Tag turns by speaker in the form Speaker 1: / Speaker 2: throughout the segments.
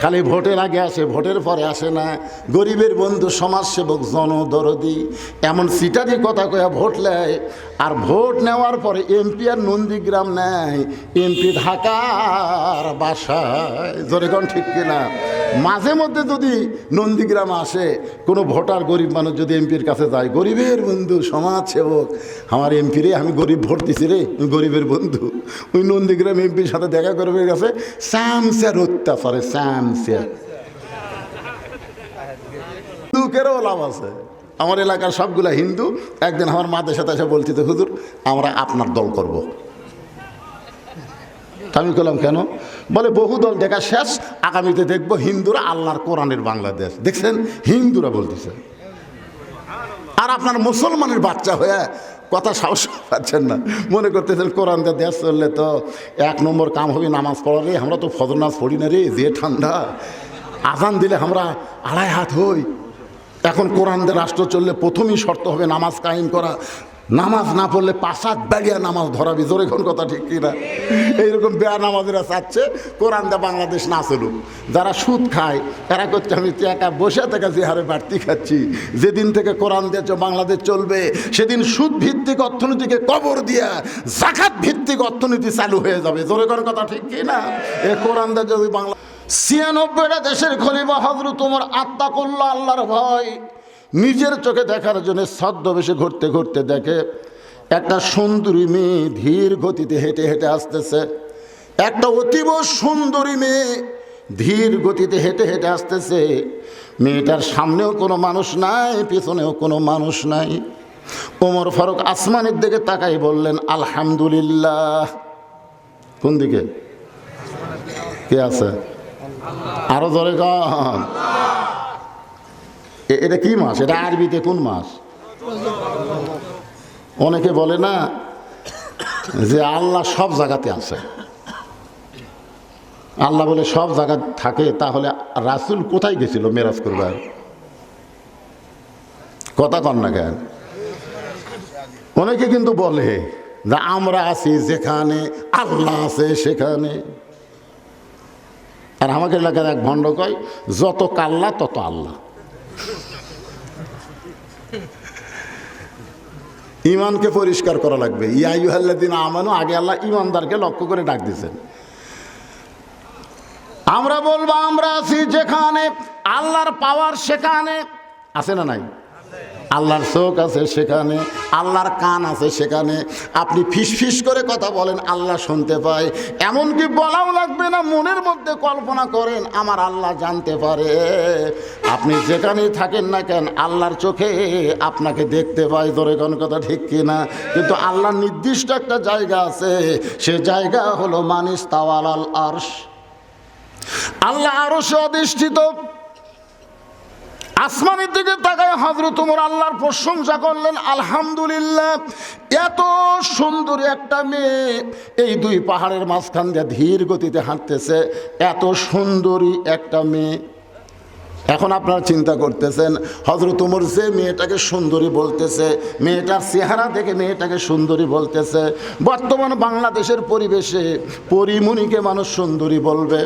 Speaker 1: খালি ভোটের আগে আসে, ভোটের পরে আসে না। গরিবের বন্ধু, সমাজসেবক, জনদরদি, এমন সিটারি কথা কয়া ভোট নেয় আর ভোট নেওয়ার পরে এমপি আর নন্দীগ্রাম নেয়। এমপি ঢাকার বাসায়। জোরেগণ ঠিক কিনা? মাঝে মধ্যে যদি নন্দীগ্রাম আসে, কোনো ভোটার গরিব মানুষ যদি এমপির কাছে যায়, গরিবের বন্ধু, সমাজসেবক, আমার এমপি রে, আমি গরিব ভোট দিছি রে গরিবের বন্ধু। ওই নন্দীগ্রাম এমপির সাথে দেখা করবে গেছে স্যামস্যার অত্যাচারে স্যামস্যার হিন্দুকেরও লাভ আছে। আমার এলাকার সবগুলা হিন্দু, একদিন আমার মাদের সাথে এসে বলছি তো হুজুর, আমরা আপনার দল করব। আমি করলাম কেন? বলে, বহু দল দেখা শেষ, আগামীতে দেখব হিন্দুরা আল্লাহর কোরআনের বাংলাদেশ। দেখছেন? হিন্দুরা বলতেছে। আর আপনার মুসলমানের বাচ্চা হয়ে কথা সাহস পাচ্ছেন না। মনে করতেছেন, কোরআন দেশ চললে তো এক নম্বর কাম হবে নামাজ পড়া রে, আমরা তো ফজর পড়ি না রে, যে ঠান্ডা। আজান দিলে আমরা আড়াই হাত হই। এখন কোরআন রাষ্ট্র চললে প্রথমেই শর্ত হবে নামাজ কায়েম করা। নামাজ না পড়লে পাশাত বেড়িয়া নামাজ ধরাবি, জোরে কোন কথা ঠিক কিনা? এইরকম বেয়া নামাজেরা চাচ্ছে, কোরআন দিয়ে বাংলাদেশ না চলুক। যারা সুদ খায় তারা করছে, আমি একা বসে থেকে যে হারে বাড়তি খাচ্ছি। যেদিন থেকে কোরআন দিয়ে চ- বাংলাদেশ চলবে। সেদিন সুদ ভিত্তিক অর্থনীতিকে কবর দিয়া জাকাত ভিত্তিক অর্থনীতি চালু হয়ে যাবে। জোরে কোন কথা ঠিক কিনা? এ কোরআন দিয়ে যদি বাংলা ছিয়ানব্বইটা দেশের খলিফা হজরত তোমার আত্মা করল আল্লাহর ভয়। নিজের চোখে দেখার জন্য ছদ্মবেশে ঘুরতে ঘুরতে দেখে একটা সুন্দরী মেয়ে ধীর গতিতে হেঁটে হেঁটে আসতেছে। একটা অতীব সুন্দরী মেয়ে ধীর গতিতে হেঁটে হেঁটে আসতেছে। মেয়েটার সামনেও কোনো মানুষ নাই, পেছনেও কোনো মানুষ নাই। ওমর ফারুক আসমানের দিকে তাকাই বললেন, আলহামদুলিল্লাহ। কোন দিকে? কে আছে? আরও জোরে এ- এটা কি মাস এটা আরবিতে কোন মাস অনেকে বলে না যে আল্লাহ সব জায়গাতে আছে। আল্লাহ বলে সব জায়গা থাকে, তাহলে রাসুল কোথায় গেছিল মেরাজ করবার? কথা কন না কেন? অনেকে কিন্তু বলে যে আমরা আছি যেখানে, আল্লাহ আছে সেখানে। আর আমাকে এলাকার এক ভণ্ড কয়, যত কাল্লা, তত আল্লাহ। ইমানকে পরিষ্কার করা লাগবে। ইয়াইহাল্লাদিন আমানও আগে আল্লাহ ইমানদারকে লক্ষ্য করে ডাক দিয়েছেন। আমরা বলব, আমরা আছি যেখানে, আল্লাহর পাওয়ার সেখানে। আছে না নাই? আল্লাহর চোখ আছে সেখানে, আল্লাহর কান আছে সেখানে। আপনি ফিস করে কথা বলেন, আল্লাহ শুনতে পায়। এমনকি বলাও লাগবে না, মনের মধ্যে কল্পনা করেন, আমার আল্লাহ জানতে পারে। আপনি যেখানেই থাকেন না কেন, আল্লাহর চোখে আপনাকে দেখতে পায় ধরে কোন কথা ঠিক কিনা? কিন্তু আল্লাহর নির্দিষ্ট একটা জায়গা আছে, সে জায়গা হলো মানিস তাওয়াল আল আরশ। আল্লাহ আরও সে অধিষ্ঠিত। আসমানের দিকে তাকায় হজরত তোমার আল্লাহর প্রশংসা করলেন, আলহামদুলিল্লাহ, এত সুন্দরী একটা মেয়ে এই দুই পাহাড়ের মাঝখান দিয়ে ধীর গতিতে হাঁটতেছে, এত সুন্দরী একটা মেয়ে। এখন আপনারা চিন্তা করতেছেন হজরত উমর যে মেয়েটাকে সুন্দরী বলতেছে, মেয়েটার চেহারা দেখে মেয়েটাকে সুন্দরী বলতেছে, বর্তমান বাংলাদেশের পরিবেশে পরিমণিকে মানুষ সুন্দরী বলবে।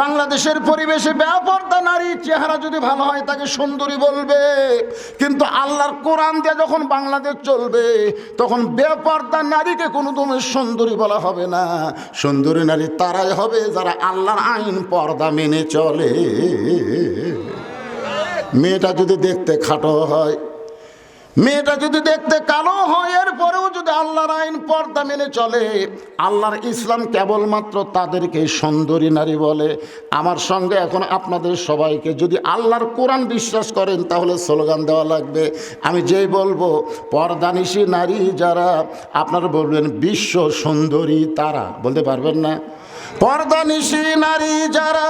Speaker 1: বাংলাদেশের পরিবেশে ব্যাপারটা নারী চেহারা যদি ভালো হয়, তাকে সুন্দরী বলবে। কিন্তু আল্লাহর কোরআন দিয়ে যখন বাংলাদেশ চলবে, তখন বেপর্দা নারীকে কোনো তুমি সুন্দরী বলা হবে না। সুন্দরী নারী তারাই হবে যারা আল্লাহর আইন পর্দা মেনে চলে। মেয়েটা যদি দেখতে খাটো হয় মেয়েটা যদি দেখতে কালো হয়, এরপরেও যদি আল্লাহর আইন পর্দা মেনে চলে, আল্লাহর ইসলাম কেবলমাত্র তাদেরকে সুন্দরী নারী বলে। আমার সঙ্গে এখন আপনাদের সবাইকে যদি আল্লাহর কোরআন বিশ্বাস করেন, তাহলে স্লোগান দেওয়া লাগবে। আমি যেই বলব, পর্দানিশী নারী যারা, আপনারা বলবেন বিশ্ব সুন্দরী তারা। বলতে পারবেন না? পর্দানিশী নারী যারা,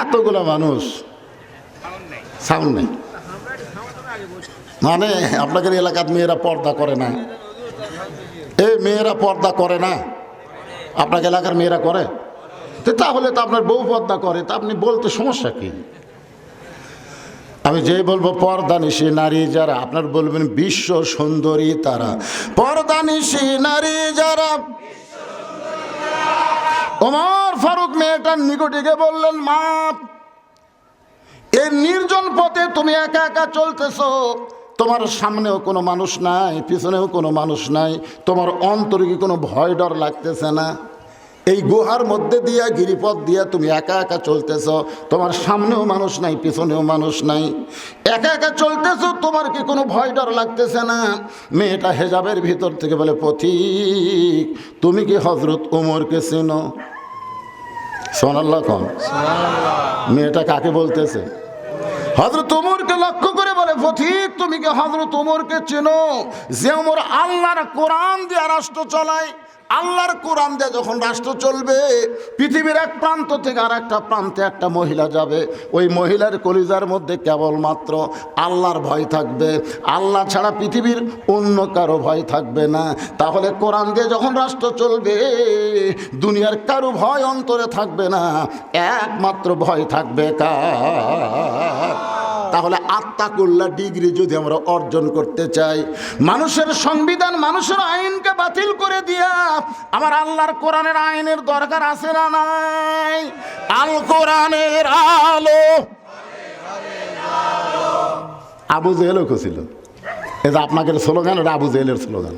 Speaker 1: এতগুলো মানুষ। সাউন্ড নেই। মানে আপনাদের এলাকার মেয়েরা পর্দা করে না। এই মেয়েরা পর্দা করে না। আপনার এলাকার মেয়েরা করে? তো তাহলে তো আপনার বউ পর্দা করে, তা আপনি বলতে সমস্যা কি? আমি যে বলব, পর্দানিশী নারী যারা, আপনার বলবেন বিশ্ব সুন্দরী তারা। পর্দানিশী নারী যারা, ওমর ফারুক মেয়েটার নিকটে গিয়ে বললেন, মা, এই নির্জন পথে তুমি একা একা চলতেছ। তোমার সামনেও কোনো মানুষ নাই পিছনেও কোনো মানুষ নাই তোমার অন্তরে কি কোনো ভয় ডর লাগতেছে না? এই গুহার মধ্যে দিয়া গিরিপথ দিয়া তুমি একা একা চলতেছ তোমার সামনেও মানুষ নাই পিছনেও মানুষ নাই। একা একা চলতেছ তোমার কি কোনো ভয় ডর লাগতেছে না? মেয়েটা হেজাবের ভিতর থেকে বলে পথিক তুমি কি হজরত উমরকে চেনো? সোনাল্লাহ কন। মেয়েটা কাকে বলতেছে? হজরত উমরকে লক্ষ্য করে তুমি কি হজরত উমরকে চেনো? যে উমর আল্লাহর কোরআন দিয়ে রাষ্ট্র চালায়। আল্লাহর কোরআন দিয়ে যখন রাষ্ট্র চলবে, পৃথিবীর এক প্রান্ত থেকে আর একটা প্রান্তে একটা মহিলা যাবে। ওই মহিলার কলিজার মধ্যে কেবলমাত্র আল্লাহর ভয় থাকবে। আল্লাহ ছাড়া পৃথিবীর অন্য কারও ভয় থাকবে না। তাহলে কোরআন দিয়ে যখন রাষ্ট্র চলবে, দুনিয়ার কারও ভয় অন্তরে থাকবে না। একমাত্র ভয় থাকবে কার? তাহলে আত্মাকুল্লা ডিগ্রি যদি আমরা অর্জন করতে চাই, মানুষের সংবিধান, মানুষের আইনকে বাতিল করে দিয়া, আমার আল্লাহর কোরআনের আইনের দরকার আছে না নাই? আল কোরআনের আলো। আবু জেহেলও ছিল এই যে আপনাকে স্লোগান ওটা আবু জেহেলের স্লোগান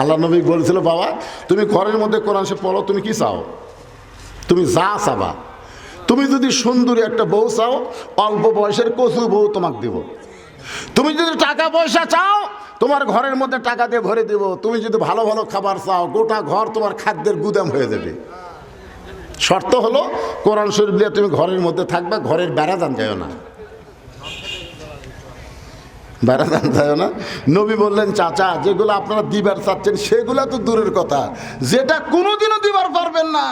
Speaker 1: আল্লাহ নবী বলেছিল, বাবা, তুমি ঘরের মধ্যে কোরআন সে পড়ো, তুমি কি চাও? তুমি যা চাবা। তুমি যদি সুন্দরী একটা বউ চাও, অল্প বয়সের কচু বউ তোমাকে দিব। তুমি যদি টাকা পয়সা চাও, তোমার ঘরের মধ্যে টাকা দিয়ে ভরে দেব। তুমি যদি ভালো ভালো খাবার চাও, গোটা ঘর তোমার খাদ্যের গুদাম হয়ে যাবে। শর্ত হলো, কোরআন শরীফ দিয়ে তুমি ঘরের মধ্যে থাকবে, ঘরের বেড়া দান যায় না। বেড়া দান যায় না। নবী বললেন, চাচা, যেগুলো আপনারা দিবার চাচ্ছেন, সেগুলো তো দূরের কথা। যেটা কোনোদিনও দিবার পারবেন না।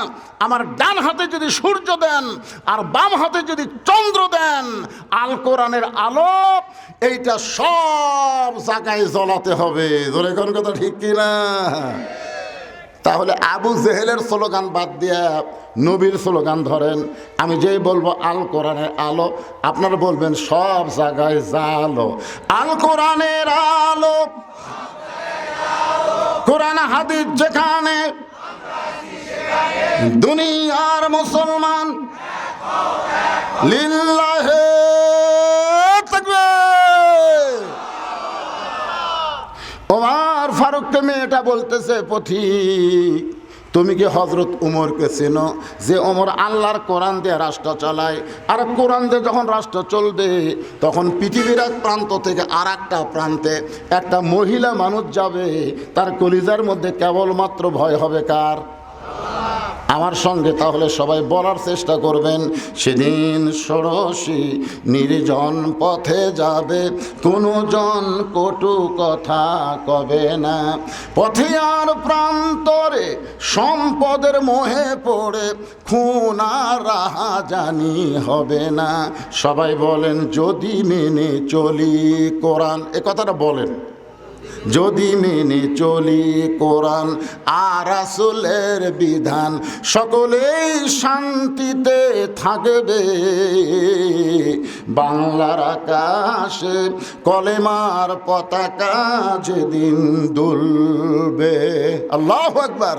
Speaker 1: আমার ডান হাতে যদি সূর্য দেন, আর বাম হাতে যদি চন্দ্র দেন, আল কোরআনের আলো, এইটা সব জায়গায় জ্বলাতে হবে। ধরে কোন কথা ঠিক কিনা? তাহলে আবু জেহেলের স্লোগান বাদ দিয়ে নবীর স্লোগান ধরেন। আমি যেই বলব, আল কোরআনের আলো। আপনারা বলবেন, সব জায়গায় জালো। আল কোরআনের আলো। কোরআন হাদিস যেখানে দুনিয়ার মুসলমান। লিল্লাহে তাকবীর ওমার ফারুককে মেয়েটা বলতেছে পথিক তুমি কি হজরত উমরকে চেনো যে ওমর আল্লাহর কোরআন দিয়ে রাষ্ট্র চালায়? আর কোরআন দিয়ে যখন রাষ্ট্র চলবে, তখন পৃথিবীর এক প্রান্ত থেকে আর একটা প্রান্তে একটা মহিলা মানুষ যাবে, তার কলিজার মধ্যে কেবলমাত্র ভয় হবে কার? আমার সঙ্গে তাহলে সবাই বলার চেষ্টা করবেন, সেদিন ষোড়শী নির্জন পথে যাবে কোনো জন কটু কথা কবে না। পথে আর প্রান্তরে সম্পদের মোহে পড়ে, খুন আর রাহা জানি হবে না। সবাই বলেন, যদি মেনে চলি কোরআন, এ কথাটা বলেন। যদি মেনে চলি কোরআন আর আসলের বিধান, সকলেই শান্তিতে থাকবে। বাংলার আকাশে কলেমার পতাকা যেদিন দুলবে। আল্লাহ একবার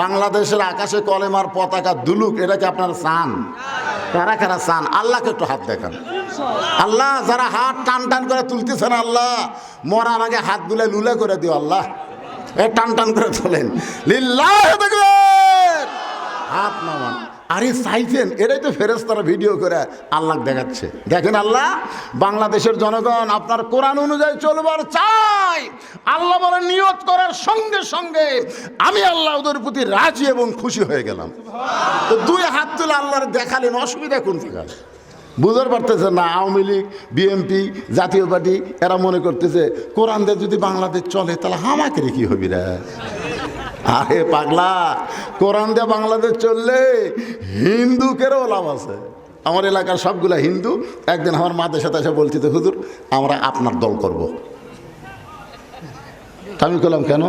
Speaker 1: বাংলাদেশের আকাশে কলেমার পতাকা দুলুক, এটা কি আপনার চান? কারা কারা চান? আল্লাহকে একটু হাত দেখান। আল্লাহ যারা হাত টান টান করে তুলতেছেন আল্লাহ, মরার আগে হাত গুলে লুলে করে দিও আল্লাহ। এ টান টান করে তোলেন। দেখবেন হাত নামান। আরে চাইছেন এটাই তো ফেরেস্তারা ভিডিও করে আল্লাহ দেখাচ্ছে। দেখেন আল্লাহ, বাংলাদেশের জনগণ আপনার কোরআন অনুযায়ী চলবার চাই। আল্লাহ বলে নিয়ত করার সঙ্গে সঙ্গে আমি আল্লাহ ওদের প্রতি রাজি এবং খুশি হয়ে গেলাম। তো দুই হাত তুলে আল্লাহর দেখালেন, অসুবিধা কোন থেকে বুঝতে পারতেছে না, Awami League, BNP, Jatiya party, এরা মনে করতেছে, কোরআন দিয়ে যদি বাংলাদেশ চলে, তাহলে হামাকে কি হবি রে আরে পাগলা, কোরআন দিয়ে বাংলাদেশ চললে হিন্দুকেরও লাভ আছে। আমার এলাকার সবগুলা হিন্দু, একদিন আমার মাদের সাথে এসে বলছি তো হুজুর, আমরা আপনার দল করব। আমি করলাম কেন?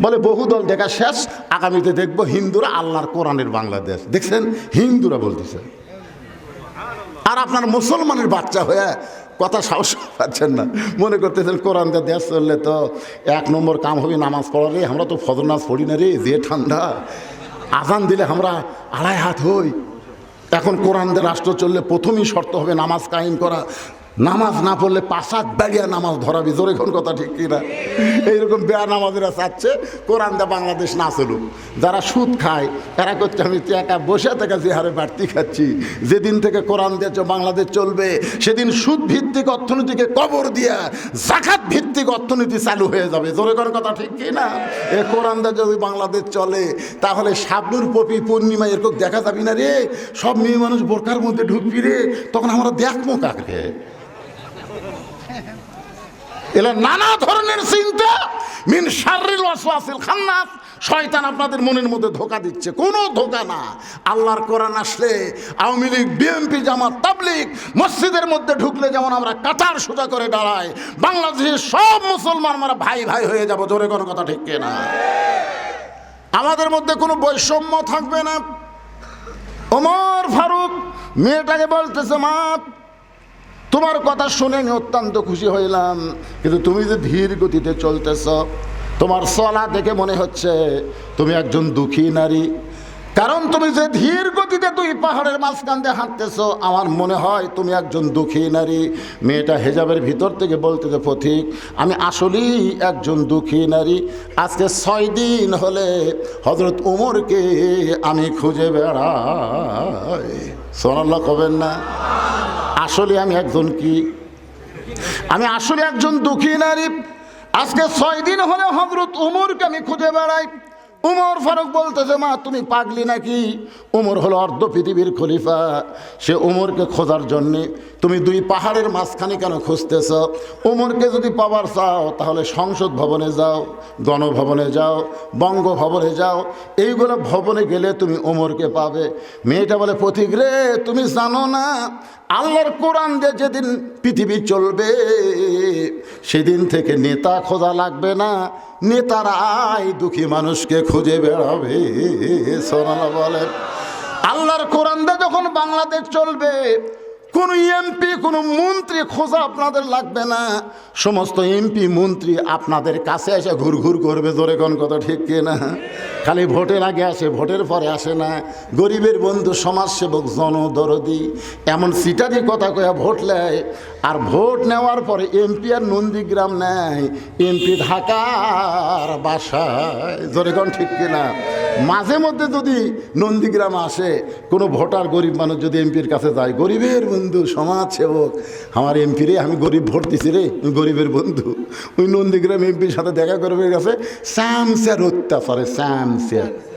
Speaker 1: বলে, বহু দল দেখা শেষ, আগামীতে দেখব হিন্দুরা আল্লাহর কোরআনের বাংলাদেশ। দেখছেন? হিন্দুরা বলতেছে। আর আপনার মুসলমানের বাচ্চা হয়ে কথা সাহস পাচ্ছেন না। মনে করতেছেন, কোরআন দিয়ে দেশ চললে তো এক নম্বর কাম হবে নামাজ পড়া রে, আমরা তো ফজর নামাজ পড়ি না রে, যে ঠান্ডা। আজান দিলে আমরা আড়াই হাত হই। এখন কোরআন রাষ্ট্র চললে প্রথমেই শর্ত হবে নামাজ কায়েম করা। নামাজ না পড়লে পাশাত বেড়িয়া নামাজ ধরাবি। জোরে কোন কথা ঠিক কিনা? এইরকম বেয়া নামাজেরা চাচ্ছে, কোরআন দা বাংলাদেশ না চলুক। যারা সুদ খায় তারা করছে, আমি একা বসে থেকে যে হারে বাড়তি খাচ্ছি। যেদিন থেকে কোরআন দিয়েছ, বাংলাদেশ চলবে। সেদিন সুদ ভিত্তিক অর্থনীতিকে কবর দিয়া জাকাত ভিত্তিক অর্থনীতি চালু হয়ে যাবে। জোরে কোন কথা ঠিক কিনা? এ কোরআন দা যদি বাংলাদেশ চলে, তাহলে শাবনুর পপি পূর্ণিমা এরকম দেখা যাবি না রে? সব মেয়ে মানুষ বোরকার মধ্যে ঢুকবি রে। তখন আমরা দেখব কাকে। এলা নানা ধরনের চিন্তা। মিন শাররিল ওয়াসওয়াসিল খান্নাস। শয়তান আপনাদের মনের মধ্যে ধোকা দিচ্ছে। কোনো ধোকা না। আল্লাহর কোরআন আসলে আওয়ামী লীগ, বিএনপি, জামাত, তাবলিগ মসজিদের মধ্যে ঢুকলে যেমন আমরা কাতার সোজা করে দাঁড়াই, বাংলাদেশের সব মুসলমান আমরা ভাই ভাই হয়ে যাব। জোরে কোনো কথা ঠিক না আমাদের মধ্যে কোনো বৈষম্য থাকবে না। ওমর ফারুক, মেয়েটাকে বলতেছে, মা তোমার কথা শুনে আমি অত্যন্ত খুশি হইলাম। কিন্তু তুমি যে ধীর গতিতে চলতেছ, তোমার চলা দেখে মনে হচ্ছে তুমি একজন দুঃখী নারী। কারণ তুমি যে ধীর গতিতে দুই পাহাড়ের মাঝখান দিয়ে হাঁটতেছ, আমার মনে হয় তুমি একজন দুঃখী নারী। মেয়েটা হেজাবের ভিতর থেকে বলতেছে পথিক আমি আসলেই একজন দুঃখী নারী। আজকে ছয় দিন হলে হজরত উমরকে আমি খুঁজে বেড়াই। সোনাল্লাহ কবেন না? আসলে আমি একজন কি? আমি আসলে একজন দুঃখী নারী। আজকে ছয় দিন হলে হজরত উমরকে আমি খুঁজে বেড়াই। উমর ফারুক বলতেছে মা, তুমি পাগলি নাকি? উমর হলো অর্ধ পৃথিবীর খলিফা। সে উমরকে খোঁজার জন্যে, তুমি দুই পাহাড়ের মাঝখানে কেন খুঁজতেছ? উমরকে যদি পাবার চাও, তাহলে সংসদ ভবনে যাও, গণভবনে যাও, বঙ্গভবনে যাও। এইগুলো ভবনে গেলে তুমি উমরকে পাবে। মেয়েটা বলে, পথিক রে, তুমি জানো না আল্লাহর কোরআন দিয়ে যেদিন পৃথিবী চলবে, সেদিন থেকে নেতা খোঁজা লাগবে না। নেতারাই দুঃখী মানুষকে খুঁজে বেড়াবে সোনালা বলেন। আল্লাহর কোরআন দিয়ে যখন বাংলাদেশ চলবে, কোনো এমপি, কোনো মন্ত্রী খোঁজা আপনাদের লাগবে না। সমস্ত এমপি, মন্ত্রী আপনাদের কাছে এসে ঘুর ঘুর করবে, জোরে কোন কথা ঠিক কি না খালি ভোটের আগে আসে ভোটের পরে আসে না। গরিবের বন্ধু, সমাজসেবক, জনদরদি, এমন সিটারি কথা কয়া ভোট নেয় আর ভোট নেওয়ার পরে এমপি আর নন্দীগ্রাম নেয়। এমপি ঢাকার বাসায়। জোরে কোন ঠিক কিনা মাঝে মধ্যে যদি নন্দীগ্রাম আসে, কোনো ভোটার গরিব মানুষ যদি এমপির কাছে যায়, গরিবের বন্ধু, সমাজসেবক, আমার এমপি রে, আমি গরিব ভোট দিছি রে গরিবের বন্ধু। ওই নন্দীগ্রাম এমপির সাথে দেখা করবে গেছে স্যামসের অত্যাচারে infância.